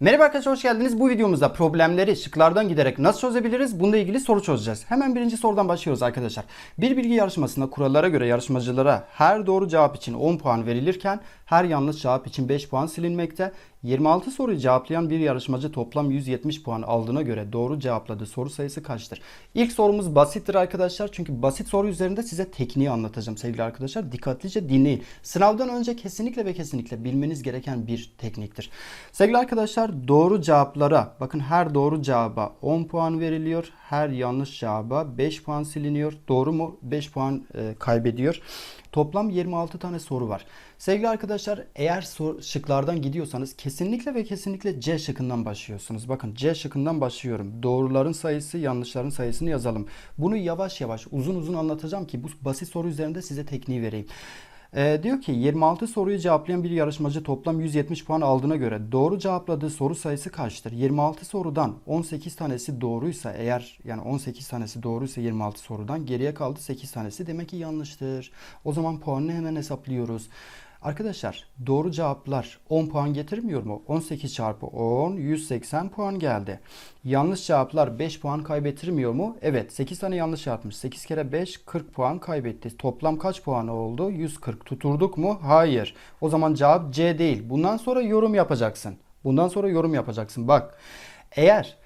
Merhaba arkadaşlar hoş geldiniz. Bu videomuzda problemleri şıklardan giderek nasıl çözebiliriz? Bununla ilgili soru çözeceğiz. Hemen birinci sorudan başlıyoruz arkadaşlar. Bir bilgi yarışmasında kurallara göre yarışmacılara her doğru cevap için 10 puan verilirken her yanlış cevap için 5 puan silinmekte. 26 soruyu cevaplayan bir yarışmacı toplam 170 puan aldığına göre doğru cevapladığı soru sayısı kaçtır? İlk sorumuz basittir arkadaşlar. Çünkü basit soru üzerinde size tekniği anlatacağım sevgili arkadaşlar. Dikkatlice dinleyin. Sınavdan önce kesinlikle ve kesinlikle bilmeniz gereken bir tekniktir. Sevgili arkadaşlar doğru cevaplara bakın her doğru cevaba 10 puan veriliyor. Her yanlış cevaba 5 puan siliniyor. Doğru mu? 5 puan e, kaybediyor. Toplam 26 tane soru var. Sevgili arkadaşlar eğer şıklardan gidiyorsanız kesinlikle ve kesinlikle C şıkkından başlıyorsunuz. Bakın C şıkkından başlıyorum. Doğruların sayısı yanlışların sayısını yazalım. Bunu yavaş yavaş uzun uzun anlatacağım ki bu basit soru üzerinde size tekniği vereyim. Ee, diyor ki 26 soruyu cevaplayan bir yarışmacı toplam 170 puan aldığına göre doğru cevapladığı soru sayısı kaçtır? 26 sorudan 18 tanesi doğruysa eğer yani 18 tanesi doğruysa 26 sorudan geriye kaldı 8 tanesi demek ki yanlıştır. O zaman puanını hemen hesaplıyoruz. Arkadaşlar doğru cevaplar 10 puan getirmiyor mu? 18 çarpı 10 180 puan geldi. Yanlış cevaplar 5 puan kaybettirmiyor mu? Evet 8 tane yanlış yapmış. 8 kere 5 40 puan kaybetti. Toplam kaç puan oldu? 140. Tuturduk mu? Hayır. O zaman cevap C değil. Bundan sonra yorum yapacaksın. Bundan sonra yorum yapacaksın. Bak eğer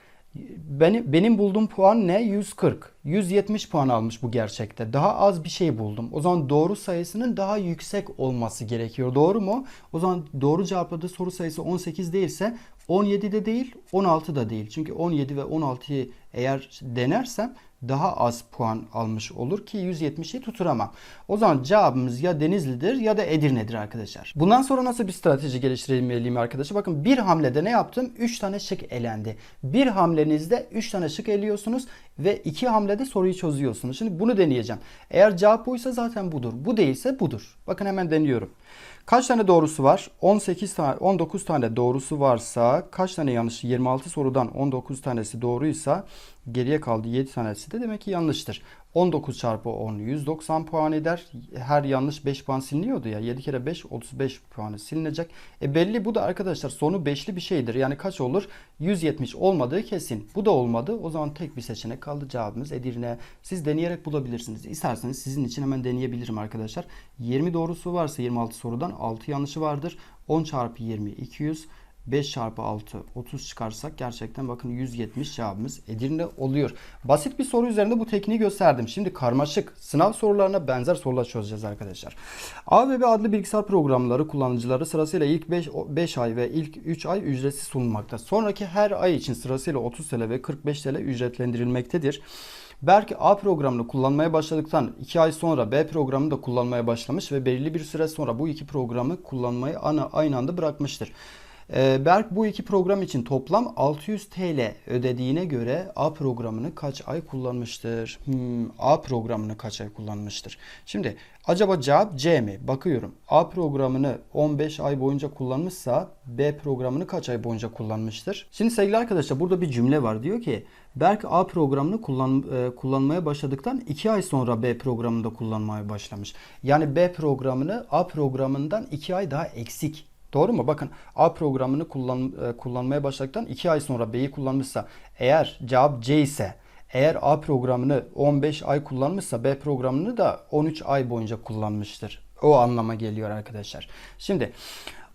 benim, benim bulduğum puan ne? 140. 170 puan almış bu gerçekte. Daha az bir şey buldum. O zaman doğru sayısının daha yüksek olması gerekiyor. Doğru mu? O zaman doğru cevapladığı soru sayısı 18 değilse 17 de değil, 16 da değil. Çünkü 17 ve 16'yı eğer denersem daha az puan almış olur ki 170'i tuturamam. O zaman cevabımız ya Denizli'dir ya da Edirne'dir arkadaşlar. Bundan sonra nasıl bir strateji geliştirelim arkadaşlar? Bakın bir hamlede ne yaptım? 3 tane şık elendi. Bir hamlenizde 3 tane şık eliyorsunuz ve 2 hamlede soruyu çözüyorsunuz. Şimdi bunu deneyeceğim. Eğer cevap buysa zaten budur. Bu değilse budur. Bakın hemen deniyorum. Kaç tane doğrusu var? 18 tane 19 tane doğrusu varsa kaç tane yanlış? 26 sorudan 19 tanesi doğruysa geriye kaldı 7 tanesi de demek ki yanlıştır. 19 çarpı 10 190 puan eder. Her yanlış 5 puan siliniyordu ya. 7 kere 5 35 puanı silinecek. E belli bu da arkadaşlar sonu 5'li bir şeydir. Yani kaç olur? 170 olmadığı kesin. Bu da olmadı. O zaman tek bir seçenek kaldı. Cevabımız Edirne. Siz deneyerek bulabilirsiniz. İsterseniz sizin için hemen deneyebilirim arkadaşlar. 20 doğrusu varsa 26 sorudan 6 yanlışı vardır. 10 çarpı 20 200. 5 çarpı 6 30 çıkarsak gerçekten bakın 170 cevabımız Edirne oluyor. Basit bir soru üzerinde bu tekniği gösterdim. Şimdi karmaşık sınav sorularına benzer sorular çözeceğiz arkadaşlar. AVB adlı bilgisayar programları kullanıcıları sırasıyla ilk 5, 5 ay ve ilk 3 ay ücretsiz sunulmakta. Sonraki her ay için sırasıyla 30 TL ve 45 TL ücretlendirilmektedir. Berk A programını kullanmaya başladıktan 2 ay sonra B programını da kullanmaya başlamış ve belirli bir süre sonra bu iki programı kullanmayı aynı anda bırakmıştır. Ee, Berk bu iki program için toplam 600 TL ödediğine göre A programını kaç ay kullanmıştır? Hmm, A programını kaç ay kullanmıştır? Şimdi acaba cevap C mi? Bakıyorum. A programını 15 ay boyunca kullanmışsa B programını kaç ay boyunca kullanmıştır? Şimdi sevgili arkadaşlar burada bir cümle var. Diyor ki Berk A programını kullan, e, kullanmaya başladıktan 2 ay sonra B programını da kullanmaya başlamış. Yani B programını A programından 2 ay daha eksik Doğru mu? Bakın A programını kullan, e, kullanmaya başladıktan 2 ay sonra B'yi kullanmışsa eğer cevap C ise eğer A programını 15 ay kullanmışsa B programını da 13 ay boyunca kullanmıştır. O anlama geliyor arkadaşlar. Şimdi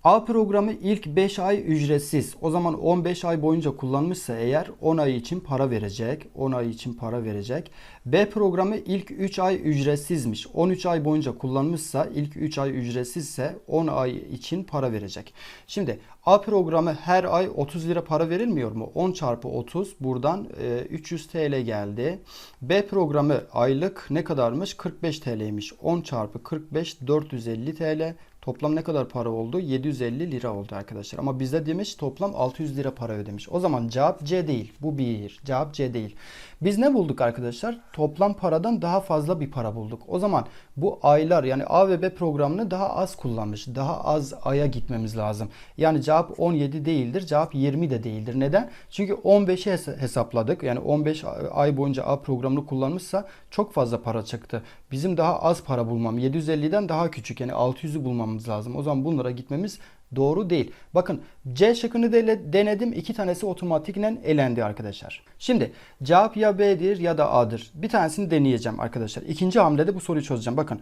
A programı ilk 5 ay ücretsiz. O zaman 15 ay boyunca kullanmışsa eğer 10 ay için para verecek. 10 ay için para verecek. B programı ilk 3 ay ücretsizmiş. 13 ay boyunca kullanmışsa ilk 3 ay ücretsizse 10 ay için para verecek. Şimdi A programı her ay 30 lira para verilmiyor mu? 10 çarpı 30 buradan e, 300 TL geldi. B programı aylık ne kadarmış? 45 TL'ymiş. 10 çarpı 45 450 TL. Toplam ne kadar para oldu? 750 lira oldu arkadaşlar. Ama bizde demiş toplam 600 lira para ödemiş. O zaman cevap C değil. Bu bir. Cevap C değil. Biz ne bulduk arkadaşlar? Toplam paradan daha fazla bir para bulduk. O zaman bu aylar yani A ve B programını daha az kullanmış. Daha az aya gitmemiz lazım. Yani cevap 17 değildir. Cevap 20 de değildir. Neden? Çünkü 15'i hesapladık. Yani 15 ay boyunca A programını kullanmışsa çok fazla para çıktı. Bizim daha az para bulmam 750'den daha küçük yani 600'ü bulmamız lazım. O zaman bunlara gitmemiz Doğru değil. Bakın C şıkkını de denedim. iki tanesi otomatikten elendi arkadaşlar. Şimdi cevap ya B'dir ya da A'dır. Bir tanesini deneyeceğim arkadaşlar. İkinci hamlede bu soruyu çözeceğim. Bakın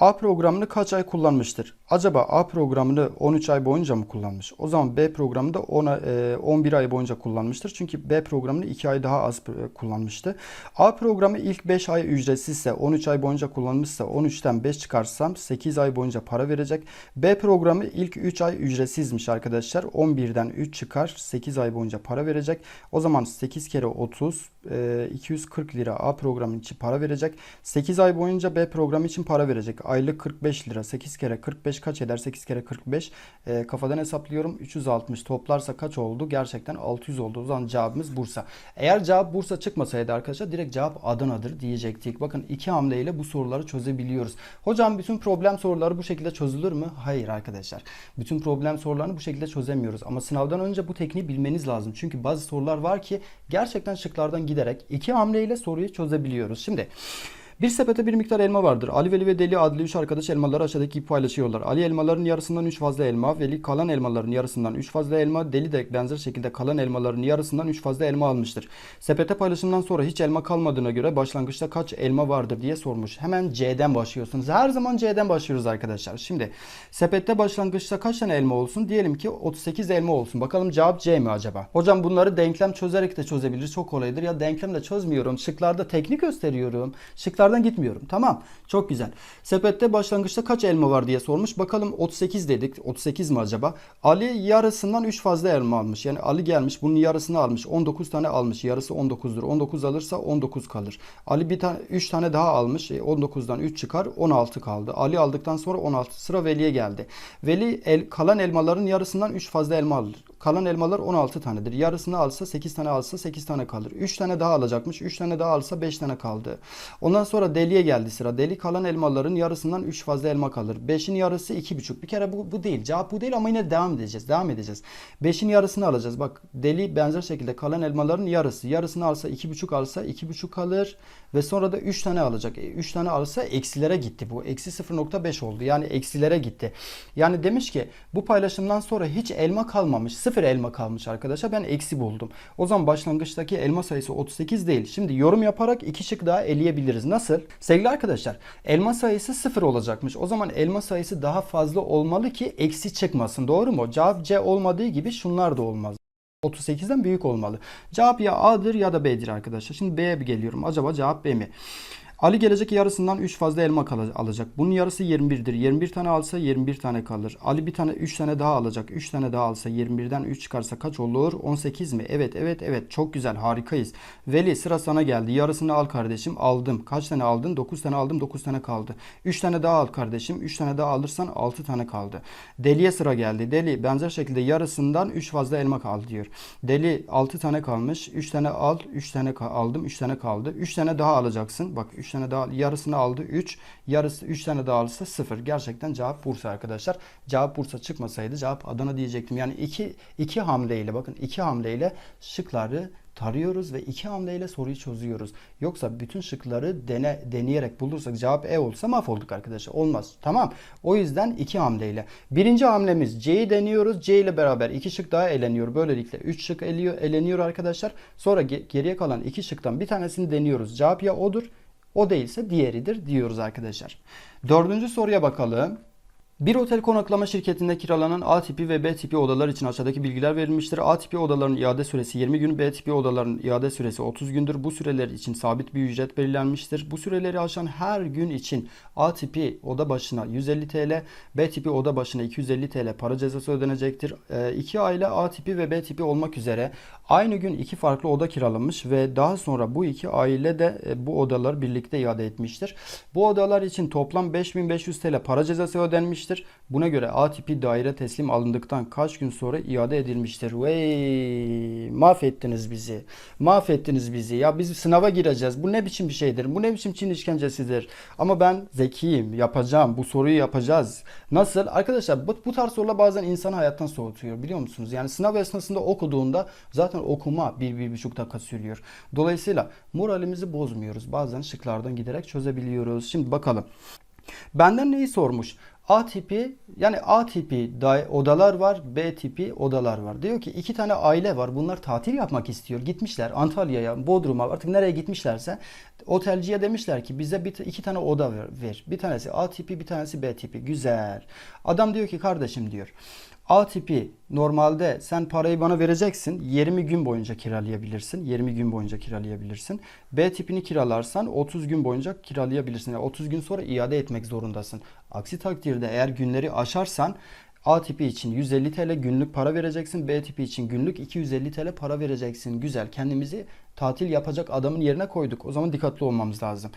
A programını kaç ay kullanmıştır? Acaba A programını 13 ay boyunca mı kullanmış? O zaman B programını da 10, e, 11 ay boyunca kullanmıştır. Çünkü B programını 2 ay daha az e, kullanmıştı. A programı ilk 5 ay ücretsizse 13 ay boyunca kullanmışsa 13'ten 5 çıkarsam 8 ay boyunca para verecek. B programı ilk 3 ay ücretsizmiş arkadaşlar. 11'den 3 çıkar 8 ay boyunca para verecek. O zaman 8 kere 30 e, 240 lira A programı için para verecek. 8 ay boyunca B programı için para verecek. Aylık 45 lira. 8 kere 45 kaç eder? 8 kere 45. E, kafadan hesaplıyorum. 360 toplarsa kaç oldu? Gerçekten 600 oldu. O zaman cevabımız Bursa. Eğer cevap Bursa çıkmasaydı arkadaşlar direkt cevap Adana'dır diyecektik. Bakın iki hamleyle bu soruları çözebiliyoruz. Hocam bütün problem soruları bu şekilde çözülür mü? Hayır arkadaşlar. Bütün problem sorularını bu şekilde çözemiyoruz. Ama sınavdan önce bu tekniği bilmeniz lazım. Çünkü bazı sorular var ki gerçekten şıklardan giderek iki hamleyle soruyu çözebiliyoruz. Şimdi bir sepete bir miktar elma vardır. Ali, Veli ve Deli adlı üç arkadaş elmaları aşağıdaki gibi paylaşıyorlar. Ali elmaların yarısından 3 fazla elma, Veli kalan elmaların yarısından 3 fazla elma, Deli de benzer şekilde kalan elmaların yarısından 3 fazla elma almıştır. Sepete paylaşımdan sonra hiç elma kalmadığına göre başlangıçta kaç elma vardır diye sormuş. Hemen C'den başlıyorsunuz. Her zaman C'den başlıyoruz arkadaşlar. Şimdi sepette başlangıçta kaç tane elma olsun? Diyelim ki 38 elma olsun. Bakalım cevap C mi acaba? Hocam bunları denklem çözerek de çözebiliriz. Çok kolaydır. Ya denklemle çözmüyorum. Şıklarda teknik gösteriyorum. Şıklardan gitmiyorum. Tamam. Çok güzel. Sepette başlangıçta kaç elma var diye sormuş. Bakalım 38 dedik. 38 mi acaba? Ali yarısından 3 fazla elma almış. Yani Ali gelmiş bunun yarısını almış. 19 tane almış. Yarısı 19'dur. 19 alırsa 19 kalır. Ali bir tane 3 tane daha almış. E, 19'dan 3 çıkar. 16 kaldı. Ali aldıktan sonra 16 sıra Veli'ye geldi. Veli el, kalan elmaların yarısından 3 fazla elma alır. Kalan elmalar 16 tanedir. Yarısını alsa 8 tane alsa 8 tane kalır. 3 tane daha alacakmış. 3 tane daha alsa 5 tane kaldı. Ondan sonra deliye geldi sıra. Deli kalan elmaların yarısından 3 fazla elma kalır. 5'in yarısı 2,5. Bir kere bu, bu değil. Cevap bu değil ama yine devam edeceğiz. Devam edeceğiz. 5'in yarısını alacağız. Bak deli benzer şekilde kalan elmaların yarısı. Yarısını alsa 2,5 alsa 2,5 kalır. Ve sonra da 3 tane alacak. 3 tane alsa eksilere gitti bu. Eksi 0,5 oldu. Yani eksilere gitti. Yani demiş ki bu paylaşımdan sonra hiç elma kalmamış. 0 elma kalmış arkadaşlar. Ben eksi buldum. O zaman başlangıçtaki elma sayısı 38 değil. Şimdi yorum yaparak iki şık daha eleyebiliriz. Nasıl? Sevgili arkadaşlar elma sayısı 0 olacakmış. O zaman elma sayısı daha fazla olmalı ki eksi çıkmasın. Doğru mu? Cevap C olmadığı gibi şunlar da olmaz. 38'den büyük olmalı. Cevap ya A'dır ya da B'dir arkadaşlar. Şimdi B'ye bir geliyorum. Acaba cevap B mi? Ali gelecek yarısından 3 fazla elma alacak. Bunun yarısı 21'dir. 21 tane alsa 21 tane kalır. Ali bir tane 3 tane daha alacak. 3 tane daha alsa 21'den 3 çıkarsa kaç olur? 18 mi? Evet evet evet çok güzel harikayız. Veli sıra sana geldi. Yarısını al kardeşim. Aldım. Kaç tane aldın? 9 tane aldım. 9 tane kaldı. 3 tane daha al kardeşim. 3 tane daha alırsan 6 tane kaldı. Deliye sıra geldi. Deli benzer şekilde yarısından 3 fazla elma kaldı diyor. Deli 6 tane kalmış. 3 tane al. 3 tane aldım. 3 tane kaldı. 3 tane daha alacaksın. Bak 3 tane daha yarısını aldı 3. Yarısı 3 tane daha alırsa 0. Gerçekten cevap Bursa arkadaşlar. Cevap Bursa çıkmasaydı cevap Adana diyecektim. Yani iki, iki hamleyle bakın iki hamleyle şıkları tarıyoruz ve iki hamleyle soruyu çözüyoruz. Yoksa bütün şıkları dene, deneyerek bulursak cevap E olsa mahvolduk arkadaşlar. Olmaz. Tamam. O yüzden iki hamleyle. Birinci hamlemiz C'yi deniyoruz. C ile beraber iki şık daha eleniyor. Böylelikle 3 şık eleniyor arkadaşlar. Sonra geriye kalan iki şıktan bir tanesini deniyoruz. Cevap ya odur o değilse diğeridir diyoruz arkadaşlar. Dördüncü soruya bakalım. Bir otel konaklama şirketinde kiralanan A tipi ve B tipi odalar için aşağıdaki bilgiler verilmiştir. A tipi odaların iade süresi 20 gün, B tipi odaların iade süresi 30 gündür. Bu süreler için sabit bir ücret belirlenmiştir. Bu süreleri aşan her gün için A tipi oda başına 150 TL, B tipi oda başına 250 TL para cezası ödenecektir. E, iki aile A tipi ve B tipi olmak üzere aynı gün iki farklı oda kiralamış ve daha sonra bu iki aile de e, bu odaları birlikte iade etmiştir. Bu odalar için toplam 5500 TL para cezası ödenmiştir. Buna göre A tipi daire teslim alındıktan kaç gün sonra iade edilmiştir. Vey mahvettiniz bizi. Mahvettiniz bizi. Ya biz sınava gireceğiz. Bu ne biçim bir şeydir? Bu ne biçim Çin işkencesidir? Ama ben zekiyim. Yapacağım. Bu soruyu yapacağız. Nasıl? Arkadaşlar bu, bu tarz sorular bazen insan hayattan soğutuyor. Biliyor musunuz? Yani sınav esnasında okuduğunda zaten okuma bir, bir buçuk dakika sürüyor. Dolayısıyla moralimizi bozmuyoruz. Bazen şıklardan giderek çözebiliyoruz. Şimdi bakalım. Benden neyi sormuş? A tipi yani A tipi da- odalar var, B tipi odalar var. Diyor ki iki tane aile var. Bunlar tatil yapmak istiyor. Gitmişler Antalya'ya, Bodrum'a artık nereye gitmişlerse otelciye demişler ki bize bir, iki tane oda ver, ver. Bir tanesi A tipi, bir tanesi B tipi. Güzel. Adam diyor ki kardeşim diyor. A tipi normalde sen parayı bana vereceksin. 20 gün boyunca kiralayabilirsin. 20 gün boyunca kiralayabilirsin. B tipini kiralarsan 30 gün boyunca kiralayabilirsin. Yani 30 gün sonra iade etmek zorundasın. Aksi takdirde eğer günleri aşarsan A tipi için 150 TL günlük para vereceksin. B tipi için günlük 250 TL para vereceksin. Güzel. Kendimizi tatil yapacak adamın yerine koyduk. O zaman dikkatli olmamız lazım.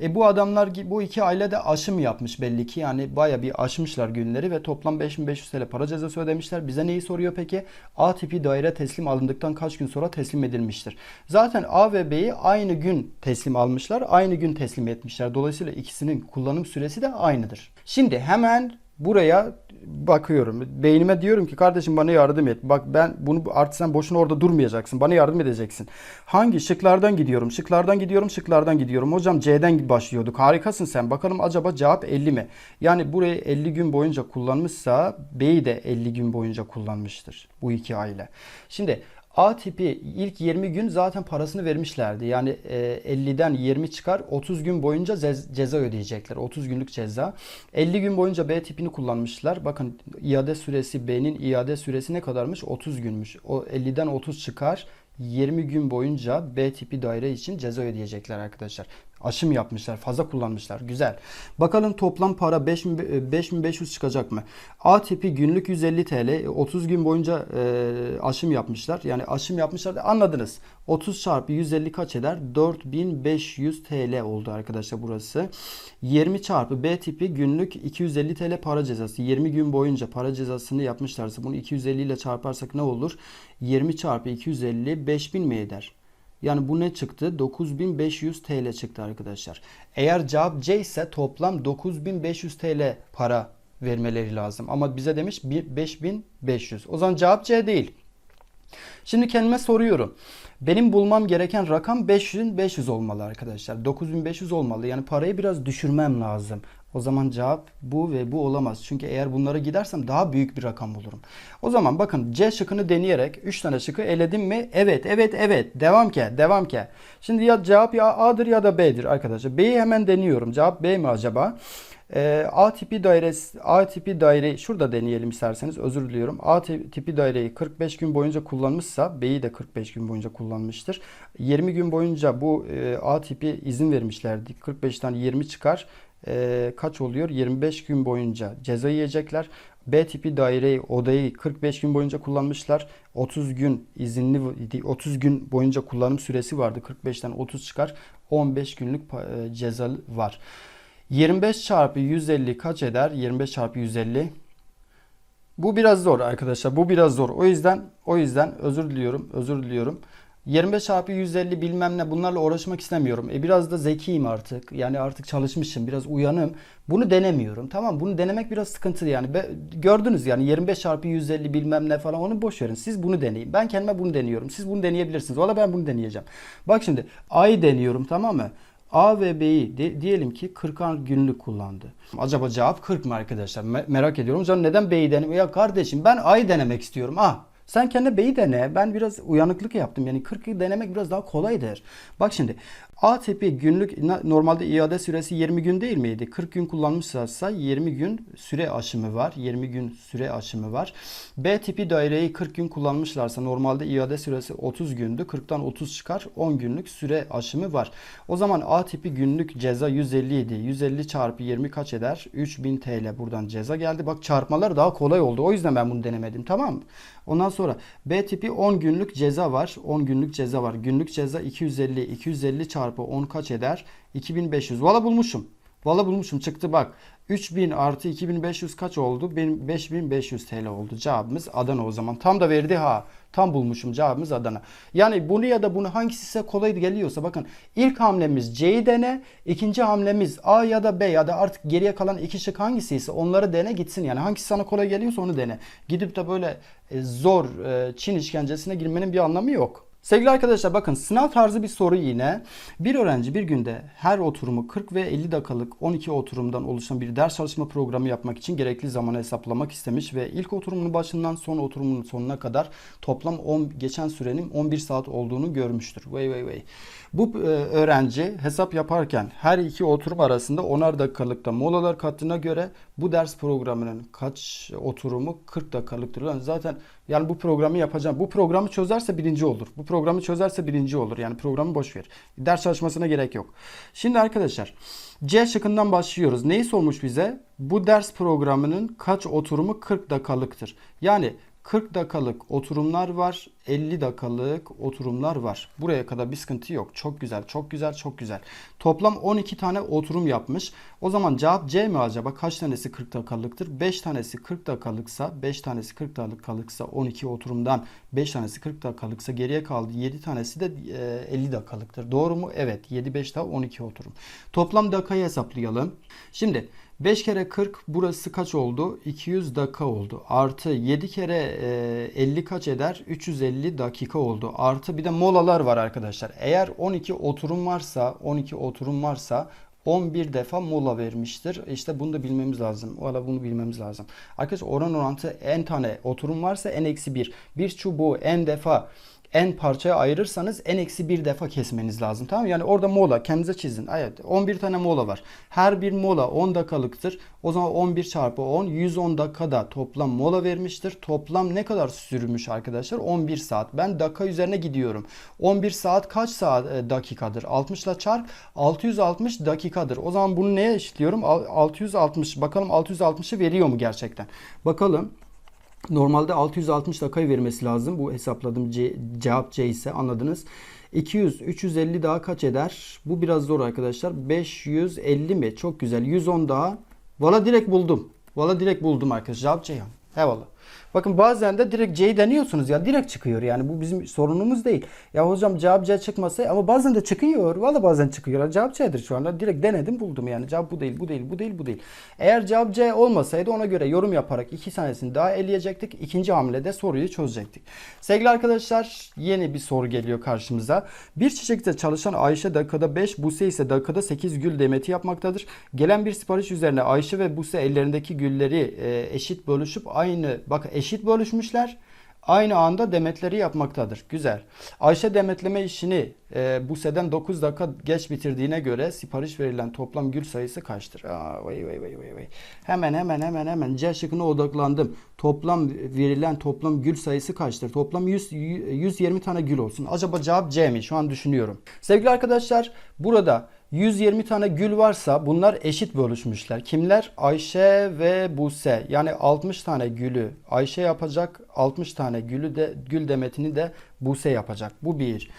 E bu adamlar bu iki aile de aşım yapmış belli ki. Yani baya bir aşmışlar günleri ve toplam 5500 TL para cezası ödemişler. Bize neyi soruyor peki? A tipi daire teslim alındıktan kaç gün sonra teslim edilmiştir? Zaten A ve B'yi aynı gün teslim almışlar. Aynı gün teslim etmişler. Dolayısıyla ikisinin kullanım süresi de aynıdır. Şimdi hemen buraya bakıyorum. Beynime diyorum ki kardeşim bana yardım et. Bak ben bunu artık sen boşuna orada durmayacaksın. Bana yardım edeceksin. Hangi şıklardan gidiyorum? Şıklardan gidiyorum, şıklardan gidiyorum. Hocam C'den başlıyorduk. Harikasın sen. Bakalım acaba cevap 50 mi? Yani burayı 50 gün boyunca kullanmışsa B'yi de 50 gün boyunca kullanmıştır. Bu iki aile. Şimdi A tipi ilk 20 gün zaten parasını vermişlerdi. Yani e, 50'den 20 çıkar 30 gün boyunca cez- ceza ödeyecekler. 30 günlük ceza. 50 gün boyunca B tipini kullanmışlar. Bakın iade süresi B'nin iade süresi ne kadarmış? 30 günmüş. O 50'den 30 çıkar. 20 gün boyunca B tipi daire için ceza ödeyecekler arkadaşlar. Aşım yapmışlar, fazla kullanmışlar. Güzel. Bakalım toplam para 5000 e, 5500 çıkacak mı? A tipi günlük 150 TL. 30 gün boyunca e, aşım yapmışlar. Yani aşım yapmışlar. Anladınız. 30 çarpı 150 kaç eder? 4500 TL oldu arkadaşlar burası. 20 çarpı B tipi günlük 250 TL para cezası. 20 gün boyunca para cezasını yapmışlarsa bunu 250 ile çarparsak ne olur? 20 çarpı 250 5000 mi eder? Yani bu ne çıktı? 9500 TL çıktı arkadaşlar. Eğer cevap C ise toplam 9500 TL para vermeleri lazım. Ama bize demiş bir- 5500. O zaman cevap C değil. Şimdi kendime soruyorum. Benim bulmam gereken rakam 5500 olmalı arkadaşlar. 9500 olmalı. Yani parayı biraz düşürmem lazım. O zaman cevap bu ve bu olamaz. Çünkü eğer bunları gidersem daha büyük bir rakam bulurum. O zaman bakın C şıkkını deneyerek 3 tane şıkkı eledim mi? Evet, evet, evet. Devam ki, devam ki. Şimdi ya cevap ya A'dır ya da B'dir arkadaşlar. B'yi hemen deniyorum. Cevap B mi acaba? Ee, A tipi dairesi A tipi daire şurada deneyelim isterseniz özür diliyorum. A ti- tipi daireyi 45 gün boyunca kullanmışsa B'yi de 45 gün boyunca kullanmıştır. 20 gün boyunca bu e, A tipi izin vermişlerdi. 45'ten 20 çıkar. E, kaç oluyor? 25 gün boyunca ceza yiyecekler. B tipi daireyi odayı 45 gün boyunca kullanmışlar. 30 gün izinli 30 gün boyunca kullanım süresi vardı. 45'ten 30 çıkar. 15 günlük e, ceza var. 25 çarpı 150 kaç eder? 25 çarpı 150. Bu biraz zor arkadaşlar. Bu biraz zor. O yüzden o yüzden özür diliyorum. Özür diliyorum. 25 çarpı 150 bilmem ne bunlarla uğraşmak istemiyorum. E biraz da zekiyim artık. Yani artık çalışmışım. Biraz uyanım. Bunu denemiyorum. Tamam bunu denemek biraz sıkıntı yani. Be- gördünüz yani 25 çarpı 150 bilmem ne falan onu boş verin. Siz bunu deneyin. Ben kendime bunu deniyorum. Siz bunu deneyebilirsiniz. Valla ben bunu deneyeceğim. Bak şimdi A'yı deniyorum tamam mı? A ve B'yi de- diyelim ki 40 günlük kullandı. Acaba cevap 40 mı arkadaşlar? Me- merak ediyorum. Canım neden B'yi denemiyor? Ya kardeşim ben A'yı denemek istiyorum. Ah sen kendi B'yi dene. Ben biraz uyanıklık yaptım. Yani 40'ı denemek biraz daha kolaydır. Bak şimdi A tipi günlük normalde iade süresi 20 gün değil miydi? 40 gün kullanmışsa 20 gün süre aşımı var. 20 gün süre aşımı var. B tipi daireyi 40 gün kullanmışlarsa normalde iade süresi 30 gündü. 40'tan 30 çıkar. 10 günlük süre aşımı var. O zaman A tipi günlük ceza 150 idi. 150 çarpı 20 kaç eder? 3000 TL buradan ceza geldi. Bak çarpmalar daha kolay oldu. O yüzden ben bunu denemedim. Tamam mı? Ondan sonra B tipi 10 günlük ceza var. 10 günlük ceza var. Günlük ceza 250. 250 çarpı 10 kaç eder? 2500. Valla bulmuşum. Valla bulmuşum çıktı bak. 3000 artı 2500 kaç oldu? Benim 5500 TL oldu. Cevabımız Adana o zaman. Tam da verdi ha. Tam bulmuşum cevabımız Adana. Yani bunu ya da bunu hangisi size kolay geliyorsa bakın ilk hamlemiz C'yi dene. ikinci hamlemiz A ya da B ya da artık geriye kalan iki şık hangisiyse onları dene gitsin. Yani hangisi sana kolay geliyorsa onu dene. Gidip de böyle e, zor e, Çin işkencesine girmenin bir anlamı yok. Sevgili arkadaşlar bakın sınav tarzı bir soru yine. Bir öğrenci bir günde her oturumu 40 ve 50 dakikalık 12 oturumdan oluşan bir ders çalışma programı yapmak için gerekli zamanı hesaplamak istemiş ve ilk oturumunun başından son oturumunun sonuna kadar toplam 10 geçen sürenin 11 saat olduğunu görmüştür. Vay vay vay. Bu e, öğrenci hesap yaparken her iki oturum arasında 10'ar dakikalıkta molalar kattığına göre bu ders programının kaç oturumu 40 dakikalıktır. Lan zaten yani bu programı yapacağım. Bu programı çözerse birinci olur. Bu programı çözerse birinci olur. Yani programı boş ver. Ders çalışmasına gerek yok. Şimdi arkadaşlar C şıkkından başlıyoruz. Neyi sormuş bize? Bu ders programının kaç oturumu 40 dakikalıktır. Yani 40 dakikalık oturumlar var. 50 dakikalık oturumlar var. Buraya kadar bir sıkıntı yok. Çok güzel, çok güzel, çok güzel. Toplam 12 tane oturum yapmış. O zaman cevap C mi acaba? Kaç tanesi 40 dakikalıktır? 5 tanesi 40 dakikalıksa, 5 tanesi 40 dakikalıksa 12 oturumdan 5 tanesi 40 dakikalıksa geriye kaldı. 7 tanesi de e, 50 dakikalıktır. Doğru mu? Evet. 7 5 daha 12 oturum. Toplam dakikayı hesaplayalım. Şimdi 5 kere 40 burası kaç oldu? 200 dakika oldu. Artı 7 kere e, 50 kaç eder? 350 dakika oldu. Artı bir de molalar var arkadaşlar. Eğer 12 oturum varsa 12 oturum varsa 11 defa mola vermiştir. İşte bunu da bilmemiz lazım. Valla bunu bilmemiz lazım. Arkadaşlar oran orantı en tane oturum varsa en eksi 1. Bir çubuğu en defa en parçaya ayırırsanız en eksi bir defa kesmeniz lazım. Tamam mı? Yani orada mola kendinize çizin. Evet 11 tane mola var. Her bir mola 10 dakikalıktır. O zaman 11 çarpı 10 110 dakikada toplam mola vermiştir. Toplam ne kadar sürmüş arkadaşlar? 11 saat. Ben dakika üzerine gidiyorum. 11 saat kaç saat e, dakikadır? 60 ile çarp 660 dakikadır. O zaman bunu neye eşitliyorum? Al- 660. Bakalım 660'ı veriyor mu gerçekten? Bakalım. Normalde 660 dakikayı vermesi lazım. Bu hesapladığım C- cevap C ise anladınız. 200, 350 daha kaç eder? Bu biraz zor arkadaşlar. 550 mi? Çok güzel. 110 daha. Valla direkt buldum. Valla direkt buldum arkadaşlar. Cevap Ceyhan. Eyvallah. Bakın bazen de direkt C'yi deniyorsunuz ya direkt çıkıyor yani bu bizim sorunumuz değil. Ya hocam cevap C çıkmasa ama bazen de çıkıyor. Valla bazen çıkıyor. Cevap C'dir şu anda. Direkt denedim buldum yani. Cevap bu değil, bu değil, bu değil, bu değil. Eğer cevap C olmasaydı ona göre yorum yaparak iki tanesini daha eleyecektik. İkinci hamlede soruyu çözecektik. Sevgili arkadaşlar yeni bir soru geliyor karşımıza. Bir çiçekte çalışan Ayşe dakikada 5, Buse ise dakikada 8 gül demeti yapmaktadır. Gelen bir sipariş üzerine Ayşe ve Buse ellerindeki gülleri e, eşit bölüşüp aynı bak eşit bölüşmüşler. Aynı anda demetleri yapmaktadır. Güzel. Ayşe demetleme işini e, Buse'den 9 dakika geç bitirdiğine göre sipariş verilen toplam gül sayısı kaçtır? Aa, vay vay vay vay vay. Hemen hemen hemen hemen C şıkkına odaklandım. Toplam verilen toplam gül sayısı kaçtır? Toplam 100, 120 tane gül olsun. Acaba cevap C mi? Şu an düşünüyorum. Sevgili arkadaşlar burada 120 tane gül varsa bunlar eşit bölüşmüşler. Kimler? Ayşe ve Buse. Yani 60 tane gülü Ayşe yapacak. 60 tane gülü de gül demetini de Buse yapacak. Bu bir.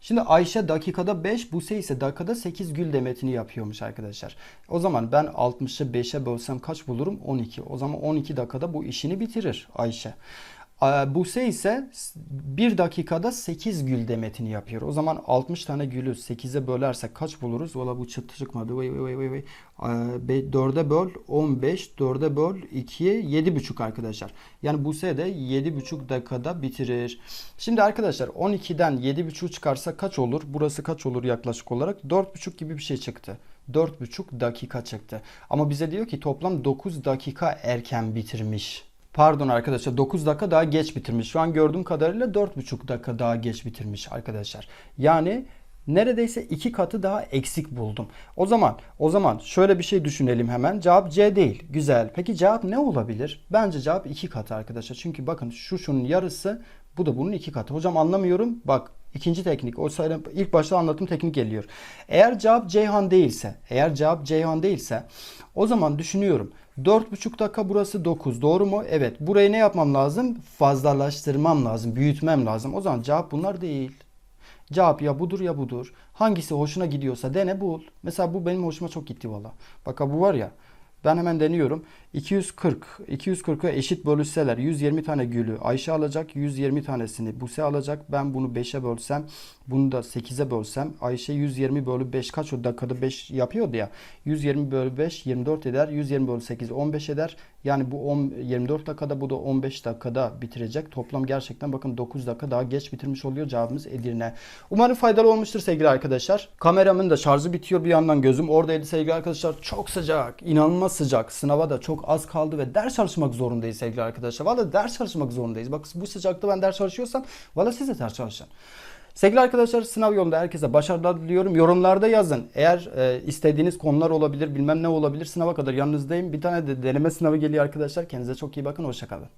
Şimdi Ayşe dakikada 5, Buse ise dakikada 8 gül demetini yapıyormuş arkadaşlar. O zaman ben 60'ı 5'e bölsem kaç bulurum? 12. O zaman 12 dakikada bu işini bitirir Ayşe. Ee, Buse ise 1 dakikada 8 gül demetini yapıyor. O zaman 60 tane gülü 8'e bölersek kaç buluruz? Valla bu çıktı çıkmadı. Vay vay vay vay. 4'e böl 15, 4'e böl 2'ye 7,5 arkadaşlar. Yani Buse de 7,5 dakikada bitirir. Şimdi arkadaşlar 12'den 7,5 çıkarsa kaç olur? Burası kaç olur yaklaşık olarak? 4,5 gibi bir şey çıktı. 4,5 dakika çıktı. Ama bize diyor ki toplam 9 dakika erken bitirmiş. Pardon arkadaşlar 9 dakika daha geç bitirmiş. Şu an gördüğüm kadarıyla 4,5 dakika daha geç bitirmiş arkadaşlar. Yani neredeyse iki katı daha eksik buldum. O zaman o zaman şöyle bir şey düşünelim hemen. Cevap C değil. Güzel. Peki cevap ne olabilir? Bence cevap iki katı arkadaşlar. Çünkü bakın şu şunun yarısı bu da bunun iki katı. Hocam anlamıyorum. Bak ikinci teknik. O ilk başta anlattığım teknik geliyor. Eğer cevap Ceyhan değilse, eğer cevap Ceyhan değilse o zaman düşünüyorum. 4,5 dakika burası 9. Doğru mu? Evet. Burayı ne yapmam lazım? Fazlalaştırmam lazım. Büyütmem lazım. O zaman cevap bunlar değil. Cevap ya budur ya budur. Hangisi hoşuna gidiyorsa dene bul. Mesela bu benim hoşuma çok gitti valla. Bak bu var ya. Ben hemen deniyorum. 240. 240'a eşit bölüşseler 120 tane gülü Ayşe alacak. 120 tanesini Buse alacak. Ben bunu 5'e bölsem bunu da 8'e bölsem Ayşe 120 bölü 5 kaç o dakikada 5 yapıyordu ya. 120 bölü 5 24 eder. 120 bölü 8 15 eder. Yani bu 10, 24 dakikada bu da 15 dakikada bitirecek. Toplam gerçekten bakın 9 dakika daha geç bitirmiş oluyor cevabımız Edirne. Umarım faydalı olmuştur sevgili arkadaşlar. Kameramın da şarjı bitiyor bir yandan gözüm oradaydı sevgili arkadaşlar. Çok sıcak, inanılmaz sıcak. Sınava da az kaldı ve ders çalışmak zorundayız sevgili arkadaşlar. Valla ders çalışmak zorundayız. Bak bu sıcakta ben ders çalışıyorsam valla siz de ders çalışın. Sevgili arkadaşlar sınav yolunda herkese başarılar diliyorum. Yorumlarda yazın. Eğer e, istediğiniz konular olabilir, bilmem ne olabilir. Sınava kadar yanınızdayım. Bir tane de deneme sınavı geliyor arkadaşlar. Kendinize çok iyi bakın. Hoşçakalın.